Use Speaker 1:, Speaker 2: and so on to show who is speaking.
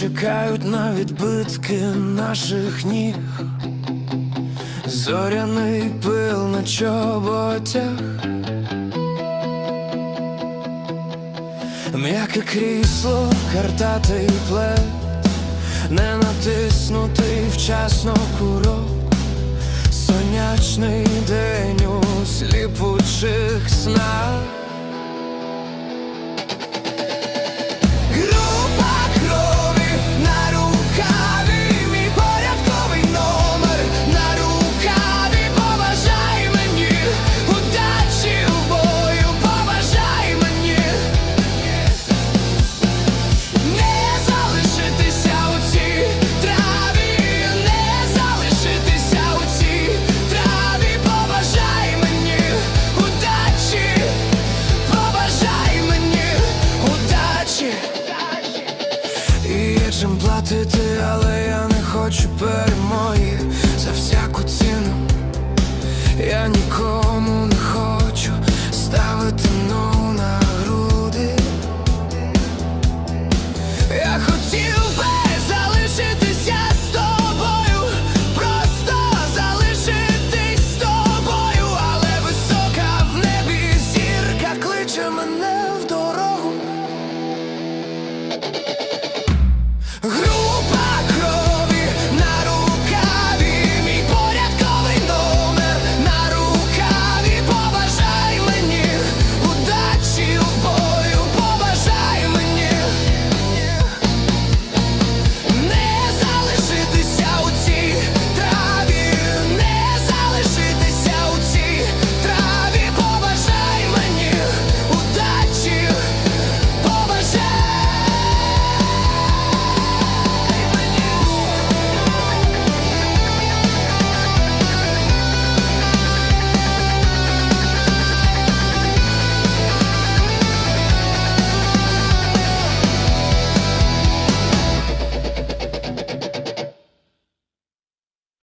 Speaker 1: чекають на відбитки наших ніг. Зоряний пил на чоботях. М'яке крісло, картатий плед, не натиснутий вчасно курок, сонячний день у сліпучих снах. Платити, але я не хочу перемоги за всяку ціну. Я нікому не хочу ставити